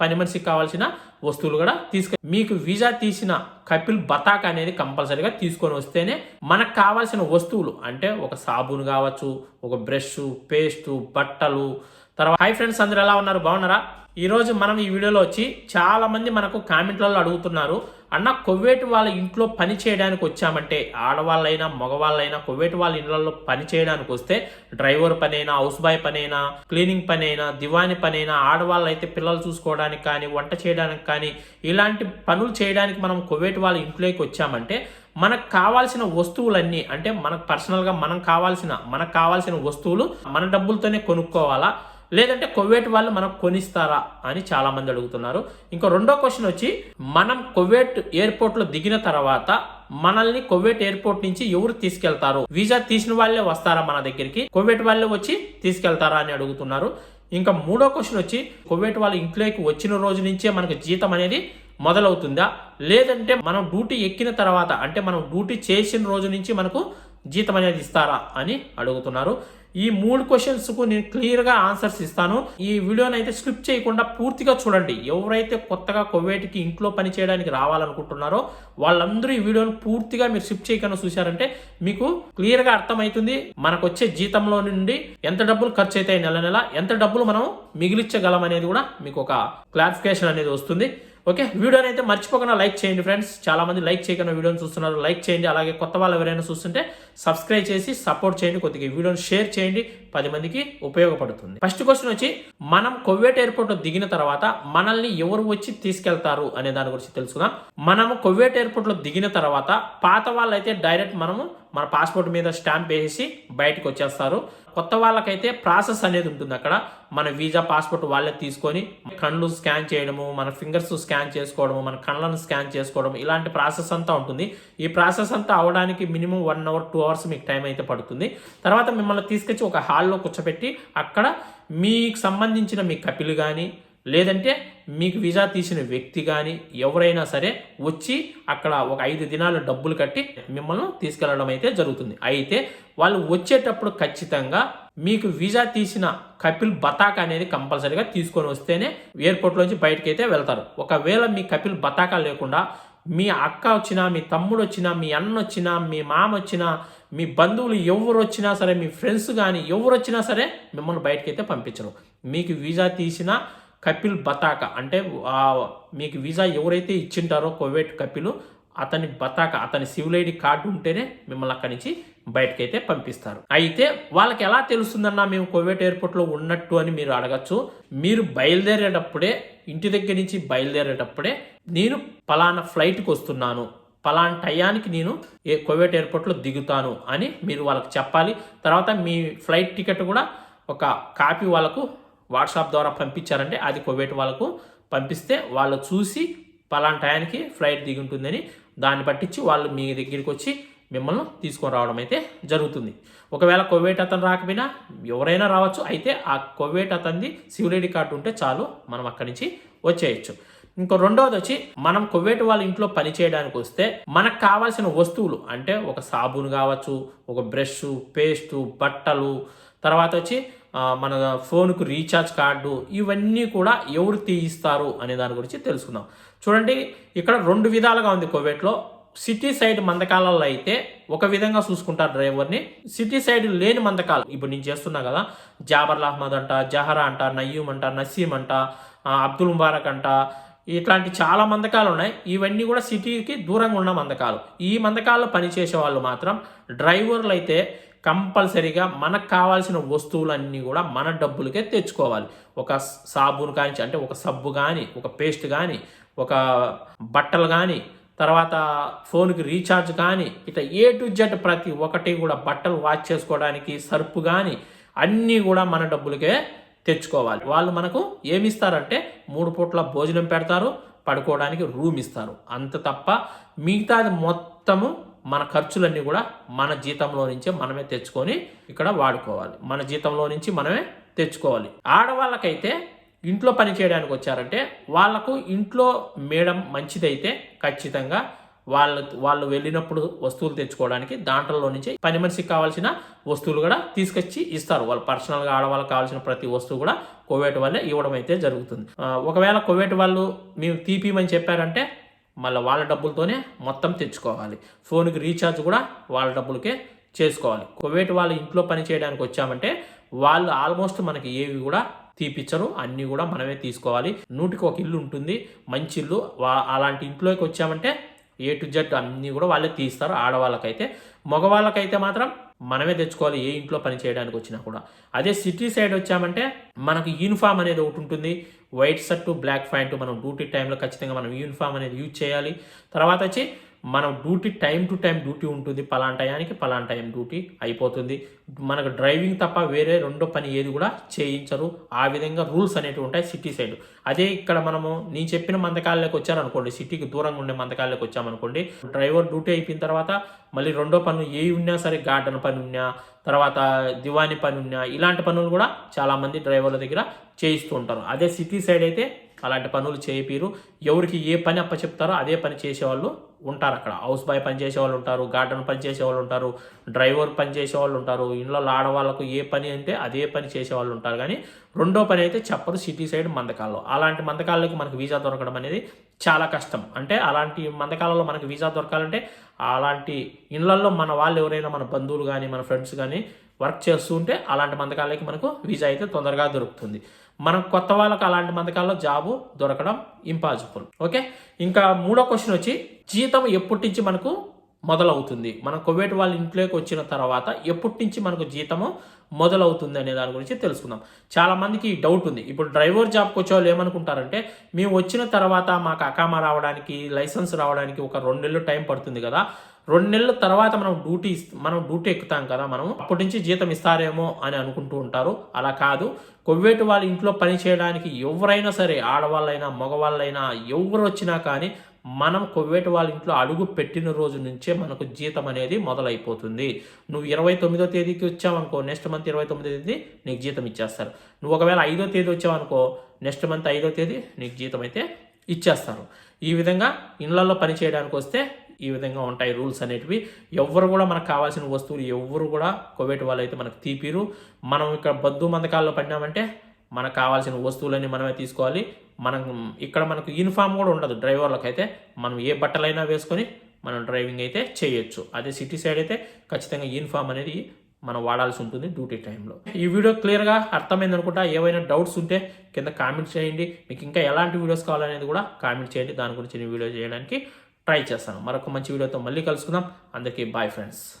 పని మనిషికి కావాల్సిన వస్తువులు కూడా తీసుకు మీకు వీసా తీసిన కపిల్ బతాక్ అనేది కంపల్సరీగా తీసుకొని వస్తేనే మనకు కావాల్సిన వస్తువులు అంటే ఒక సాబున్ కావచ్చు ఒక బ్రష్ పేస్టు బట్టలు. తర్వాత హై ఫ్రెండ్స్ అందరు ఎలా ఉన్నారు? బాగున్నారా? ఈరోజు మనం ఈ వీడియోలో వచ్చి చాలామంది మనకు కామెంట్లలో అడుగుతున్నారు అన్న కొవ్వేటి వాళ్ళ ఇంట్లో పని చేయడానికి వచ్చామంటే ఆడవాళ్ళైనా మగవాళ్ళైనా కొవ్వేటి వాళ్ళ ఇళ్ళలో పని చేయడానికి వస్తే డ్రైవర్ పనైనా హౌస్ బాయ్ పనైనా క్లీనింగ్ పనైనా దివాని పనైనా ఆడవాళ్ళు అయితే పిల్లలు చూసుకోవడానికి కానీ వంట చేయడానికి కానీ ఇలాంటి పనులు చేయడానికి మనం కొవ్వేటి వాళ్ళ ఇంట్లోకి వచ్చామంటే మనకు కావాల్సిన వస్తువులన్నీ అంటే మనకు పర్సనల్గా మనం కావాల్సిన మనకు కావాల్సిన వస్తువులు మన డబ్బులతోనే కొనుక్కోవాలా? లేదంటే కొవ్వేట్ వాళ్ళు మనకు కొనిస్తారా అని చాలా మంది అడుగుతున్నారు. ఇంకో రెండో క్వశ్చన్ వచ్చి మనం కొవ్వేట్ ఎయిర్పోర్ట్లో దిగిన తర్వాత మనల్ని కొవ్వేట్ ఎయిర్పోర్ట్ నుంచి ఎవరు తీసుకెళ్తారు? వీసా తీసిన వాళ్ళే వస్తారా మన దగ్గరికి? కొవ్వేట్ వాళ్ళే వచ్చి తీసుకెళ్తారా అని అడుగుతున్నారు. ఇంకా మూడో క్వశ్చన్ వచ్చి కొవ్వేట్ వాళ్ళు ఇంట్లోకి వచ్చిన రోజు నుంచే మనకు జీతం అనేది మొదలవుతుందా? లేదంటే మనం డ్యూటీ ఎక్కిన తర్వాత అంటే మనం డ్యూటీ చేసిన రోజు నుంచి మనకు జీతం అనేది ఇస్తారా అని అడుగుతున్నారు. ఈ మూడు క్వశ్చన్స్కు నేను క్లియర్గా ఆన్సర్స్ ఇస్తాను. ఈ వీడియోని అయితే స్కిప్ చేయకుండా పూర్తిగా చూడండి. ఎవరైతే కొత్తగా కొవ్వేటికి ఇంట్లో పని చేయడానికి రావాలనుకుంటున్నారో వాళ్ళందరూ ఈ వీడియోని పూర్తిగా మీరు స్కిప్ చేయకుండా చూశారంటే మీకు క్లియర్గా అర్థమవుతుంది. మనకు వచ్చే జీతంలో నుండి ఎంత డబ్బులు ఖర్చు అవుతాయి నెల నెల ఎంత డబ్బులు మనం మిగిలించగలం అనేది కూడా మీకు ఒక క్లారిఫికేషన్ అనేది వస్తుంది. ఓకే వీడియోని అయితే మర్చిపోకుండా లైక్ చేయండి ఫ్రెండ్స్. చాలామంది లైక్ చేయకుండా వీడియోని చూస్తున్నారు. లైక్ చేయండి అలాగే కొత్త వాళ్ళు ఎవరైనా చూస్తుంటే సబ్స్క్రైబ్ చేసి సపోర్ట్ చేయండి. కొద్దిగా వీడియోని షేర్ చేయండి. పది మందికి ఉపయోగపడుతుంది. ఫస్ట్ క్వశ్చన్ వచ్చి మనం కొవ్వేట్ ఎయిర్పోర్ట్ దిగిన తర్వాత మనల్ని ఎవరు వచ్చి తీసుకెళ్తారు అనే దాని గురించి తెలుసుకుందాం. మనము కొవ్వేట్ ఎయిర్పోర్ట్లో దిగిన తర్వాత పాత వాళ్ళు అయితే డైరెక్ట్ మనము మన పాస్పోర్ట్ మీద స్టాంప్ వేసి బయటకు వచ్చేస్తారు. కొత్త వాళ్ళకైతే ప్రాసెస్ అనేది ఉంటుంది అక్కడ. మన వీజా పాస్పోర్ట్ వాళ్ళే తీసుకొని కళ్ళు స్కాన్ చేయడము మన ఫింగర్స్ స్కాన్ చేసుకోవడము మన కళ్ళను స్కాన్ చేసుకోవడం ఇలాంటి ప్రాసెస్ అంతా ఉంటుంది. ఈ ప్రాసెస్ అంతా అవడానికి minimum one hour two hours మీకు టైం అయితే పడుతుంది. తర్వాత మిమ్మల్ని తీసుకొచ్చి ఒక హాల్లో కూర్చోబెట్టి అక్కడ మీకు సంబంధించిన మీ కపిల్ కానీ లేదంటే మీకు వీసా తీసిన వ్యక్తి కానీ ఎవరైనా సరే వచ్చి అక్కడ ఒక ఐదు దినాలు డబ్బులు కట్టి మిమ్మల్ని తీసుకెళ్ళడం అయితే జరుగుతుంది. అయితే వాళ్ళు వచ్చేటప్పుడు ఖచ్చితంగా మీకు వీసా తీసిన కపిల్ బతాక అనేది కంపల్సరీగా తీసుకొని వస్తేనే ఎయిర్పోర్ట్లోంచి బయటకి అయితే వెళ్తారు. ఒకవేళ మీ కపిల్ బతాక లేకుండా మీ అక్క వచ్చినా మీ తమ్ముడు వచ్చినా మీ అన్న వచ్చినా మీ మామ వచ్చినా మీ బంధువులు ఎవరు వచ్చినా సరే మీ ఫ్రెండ్స్ కానీ ఎవరు వచ్చినా సరే మిమ్మల్ని బయటకి అయితే పంపించరు. మీకు వీసా తీసిన కపిల్ బతాక. అంటే మీకు వీసా ఎవరైతే ఇచ్చింటారో కోవేట్ కపిల్ అతని బతాక అతని సివిల్ ఐడి కార్డు ఉంటేనే మిమ్మల్ని అక్కడి నుంచి బయటకైతే పంపిస్తారు. అయితే వాళ్ళకి ఎలా తెలుస్తుందన్నా మేము కోవేట్ ఎయిర్పోర్ట్లో ఉన్నట్టు అని మీరు అడగచ్చు. మీరు బయలుదేరేటప్పుడే ఇంటి దగ్గర నుంచి బయలుదేరేటప్పుడే నేను పలానా ఫ్లైట్కి వస్తున్నాను. పలానా టయానికి నేను ఏ కోవేట్ ఎయిర్పోర్ట్లో దిగుతాను అని మీరు వాళ్ళకి చెప్పాలి. తర్వాత మీ ఫ్లైట్ టికెట్ కూడా ఒక కాపీ వాళ్ళకు వాట్సాప్ ద్వారా పంపించారంటే అది కువైట్ వాళ్ళకు పంపిస్తే వాళ్ళు చూసి పలానా టయానికి ఫ్లైట్ దిగి ఉంటుందని దాన్ని పట్టించి వాళ్ళు మీ దగ్గరికి వచ్చి మిమ్మల్ని తీసుకొని రావడం అయితే జరుగుతుంది. ఒకవేళ కోవేట్ అతను రాకపోయినా ఎవరైనా రావచ్చు. అయితే ఆ కోవేట్ అతనిది సివిల్ ఐడి కార్డు ఉంటే చాలు మనం అక్కడి నుంచి వచ్చేయచ్చు. ఇంకో రెండవది వచ్చి మనం కొవ్వేటి వాళ్ళ ఇంట్లో పని చేయడానికి వస్తే మనకు కావాల్సిన వస్తువులు అంటే ఒక సాబున్ కావచ్చు ఒక బ్రష్ పేస్టు బట్టలు తర్వాత వచ్చి మన ఫోన్కు రీఛార్జ్ కార్డు ఇవన్నీ కూడా ఎవరు తీయిస్తారు అనే దాని గురించి తెలుసుకుందాం. చూడండి ఇక్కడ రెండు విధాలుగా ఉంది కోవిడ్లో సిటీ సైడ్ మందకాలలో అయితే ఒక విధంగా చూసుకుంటారు డ్రైవర్ని. సిటీ సైడ్ లేని మందకాలు. ఇప్పుడు నేను చేస్తున్నా కదా జాబర్ అహ్మద్ అంట జహరా అంట నయ్యూమ్ అంట నసీం అంట అబ్దుల్ ముబారక్ అంట ఇట్లాంటి చాలా మందకాలు ఉన్నాయి. ఇవన్నీ కూడా సిటీకి దూరంగా ఉన్న మందకాలు. ఈ మందకాల్లో పనిచేసే వాళ్ళు మాత్రం డ్రైవర్లు అయితే కంపల్సరీగా మనకు కావాల్సిన వస్తువులన్నీ కూడా మన డబ్బులకే తెచ్చుకోవాలి. ఒక సాబున్ కానీ అంటే ఒక సబ్బు కానీ ఒక పేస్ట్ కానీ ఒక బట్టలు కానీ తర్వాత ఫోన్కి రీఛార్జ్ కానీ ఇట్లా ఏ టు జెడ్ ప్రతి ఒక్కటి కూడా బట్టలు వాచ్ చేసుకోవడానికి సర్పు కానీ అన్నీ కూడా మన డబ్బులకే తెచ్చుకోవాలి. వాళ్ళు మనకు ఏమి ఇస్తారంటే మూడు పూట్ల భోజనం పెడతారు పడుకోవడానికి రూమ్ ఇస్తారు. అంత తప్ప మిగతాది మొత్తము మన ఖర్చులన్నీ కూడా మన జీతంలో నుంచే మనమే తెచ్చుకొని ఇక్కడ వాడుకోవాలి. మన జీతంలో నుంచి మనమే తెచ్చుకోవాలి. ఆడవాళ్ళకైతే ఇంట్లో పని చేయడానికి వచ్చారంటే వాళ్ళకు ఇంట్లో మేడం మంచిదైతే ఖచ్చితంగా వాళ్ళు వాళ్ళు వెళ్ళినప్పుడు వస్తువులు తెచ్చుకోవడానికి దాంట్లో నుంచి పని మనిషికి కావాల్సిన వస్తువులు కూడా తీసుకొచ్చి ఇస్తారు. వాళ్ళు పర్సనల్గా ఆడవాళ్ళకి కావాల్సిన ప్రతి వస్తువు కూడా కోవేట్ వల్లే ఇవ్వడం అయితే జరుగుతుంది. ఒకవేళ కోవేట్ వాళ్ళు మేము తీపిమని చెప్పారంటే మళ్ళీ వాళ్ళ డబ్బులతోనే మొత్తం తెచ్చుకోవాలి. ఫోన్కి రీఛార్జ్ కూడా వాళ్ళ డబ్బులకే చేసుకోవాలి. కువైట్ వాళ్ళ ఇంట్లో పని చేయడానికి వచ్చామంటే వాళ్ళు ఆల్మోస్ట్ మనకి ఏవి కూడా తీపిచ్చరు అన్నీ కూడా మనమే తీసుకోవాలి. నూటికి ఒక ఇల్లు ఉంటుంది మంచి ఇల్లు అలాంటి ఇంట్లోకి వచ్చామంటే ఏ టు జెడ్ అన్నీ కూడా వాళ్ళే తీస్తారు. ఆడవాళ్ళకైతే మగవాళ్ళకైతే మాత్రం మనమే తెచ్చుకోవాలి ఏ ఇంట్లో పని చేయడానికి వచ్చినా కూడా. అదే సిటీ సైడ్ వచ్చామంటే మనకు యూనిఫామ్ అనేది ఒకటి ఉంటుంది. వైట్ షర్టు బ్లాక్ ప్యాంటు మనం డ్యూటీ టైంలో ఖచ్చితంగా మనం యూనిఫామ్ అనేది యూజ్ చేయాలి. తర్వాత వచ్చి మనం duty time to time duty ఉంటుంది పలానా టయానికి పలానా టైం డ్యూటీ అయిపోతుంది. మనకు డ్రైవింగ్ తప్ప వేరే రెండో పని ఏది కూడా చేయించరు. ఆ విధంగా రూల్స్ అనేవి ఉంటాయి సిటీ సైడ్. అదే ఇక్కడ మనము నేను చెప్పిన మందకాలలోకి వచ్చారనుకోండి సిటీకి దూరంగా ఉండే మందకాలలోకి వచ్చామనుకోండి డ్రైవర్ డ్యూటీ అయిపోయిన తర్వాత మళ్ళీ రెండో పనులు ఏ ఉన్నా సరే గార్డెన్ పని ఉన్నా తర్వాత దివాని పని ఉన్నా ఇలాంటి పనులు కూడా చాలామంది డ్రైవర్ల దగ్గర చేయిస్తూ ఉంటారు. అదే సిటీ సైడ్ అయితే అలాంటి పనులు చేయపీరు. ఎవరికి ఏ పని అప్ప చెప్తారో అదే పని చేసేవాళ్ళు ఉంటారు అక్కడ. హౌస్ బాయ్ పని చేసేవాళ్ళు ఉంటారు గార్డెన్ పని చేసేవాళ్ళు ఉంటారు డ్రైవర్ పని చేసేవాళ్ళు ఉంటారు ఇంట్లో ఆడవాళ్ళకు ఏ పని అంటే అదే పని చేసేవాళ్ళు ఉంటారు. కానీ రెండో పని అయితే చెప్పరు సిటీ సైడ్ మందకాల్లో. అలాంటి మందకాళ్ళకి మనకు వీసా దొరకడం అనేది చాలా కష్టం. అంటే అలాంటి మందకాలలో మనకు వీసా దొరకాలంటే అలాంటి ఇళ్ళలో మన వాళ్ళు ఎవరైనా మన బంధువులు కానీ మన ఫ్రెండ్స్ కానీ వర్క్ చేస్తూ ఉంటే అలాంటి మందకాలకి మనకు వీసా అయితే తొందరగా దొరుకుతుంది. మనం కొత్త వాళ్ళకి అలాంటి మందకాల్లో జాబు దొరకడం ఇంపాసిబుల్ ఓకే ఇంకా మూడో క్వశ్చన్ వచ్చి జీతం ఎప్పటి నుంచి మనకు మొదలవుతుంది. మనం కువైట్ వాళ్ళ ఇంట్లోకి వచ్చిన తర్వాత ఎప్పటి నుంచి మనకు జీతము మొదలవుతుంది అనే దాని గురించి తెలుసుకుందాం. చాలా మందికి ఈ డౌట్ ఉంది. ఇప్పుడు డ్రైవర్ జాబ్కి వచ్చే వాళ్ళు ఏమనుకుంటారంటే మేము వచ్చిన తర్వాత మాకు అకామా రావడానికి లైసెన్స్ రావడానికి ఒక రెండు నెలలు టైం పడుతుంది కదా. రెండు నెలల తర్వాత మనం డ్యూటీ మనం డ్యూటీ ఎక్కుతాం కదా మనం. అప్పటి నుంచి జీతం ఇస్తారేమో అని అనుకుంటూ ఉంటారు. అలా కాదు. కొవ్వేటి వాళ్ళ ఇంట్లో పని చేయడానికి ఎవరైనా సరే ఆడవాళ్ళైనా మగవాళ్ళైనా ఎవరు వచ్చినా కానీ మనం కొవ్వేటి వాళ్ళ ఇంట్లో అడుగు పెట్టిన రోజు నుంచే మనకు జీతం అనేది మొదలైపోతుంది. నువ్వు ఇరవై తొమ్మిదో తేదీకి వచ్చావనుకో నెక్స్ట్ మంత్ ఇరవై తొమ్మిదో తేదీ నీకు జీతం ఇచ్చేస్తారు. నువ్వు ఒకవేళ ఐదో తేదీ వచ్చావనుకో నెక్స్ట్ మంత్ ఐదో తేదీ నీకు జీతం అయితే ఇచ్చేస్తారు. ఈ విధంగా ఇళ్ళలో పని చేయడానికి వస్తే ఈ విధంగా ఉంటాయి రూల్స్ అనేటివి. ఎవ్వరు కూడా మనకు కావాల్సిన వస్తువులు ఎవ్వరు కూడా కోవేటి వాళ్ళు అయితే మనకు తీపిరు. మనం ఇక్కడ బద్దు మందకాల్లో పడినామంటే మనకు కావాల్సిన వస్తువులన్నీ మనమే తీసుకోవాలి. మనం ఇక్కడ మనకు యూనిఫామ్ కూడా ఉండదు డ్రైవర్లకు అయితే. మనం ఏ బట్టలైనా వేసుకొని మనం డ్రైవింగ్ అయితే చేయొచ్చు. అదే సిటీ సైడ్ అయితే ఖచ్చితంగా యూనిఫామ్ అనేది మనం వాడాల్సి ఉంటుంది డ్యూటీ టైంలో ఈ వీడియో క్లియర్గా అర్థమైంది అనుకుంటా. ఏవైనా డౌట్స్ ఉంటే కింద కామెంట్ చేయండి. మీకు ఇంకా ఎలాంటి వీడియోస్ కావాలనేది కూడా కామెంట్ చేయండి. దాని గురించి నేను వీడియో చేయడానికి ట్రై చేస్తాను. మరొక మంచి వీడియోతో మళ్ళీ కలుసుకుందాం. అందరికీ బాయ్ ఫ్రెండ్స్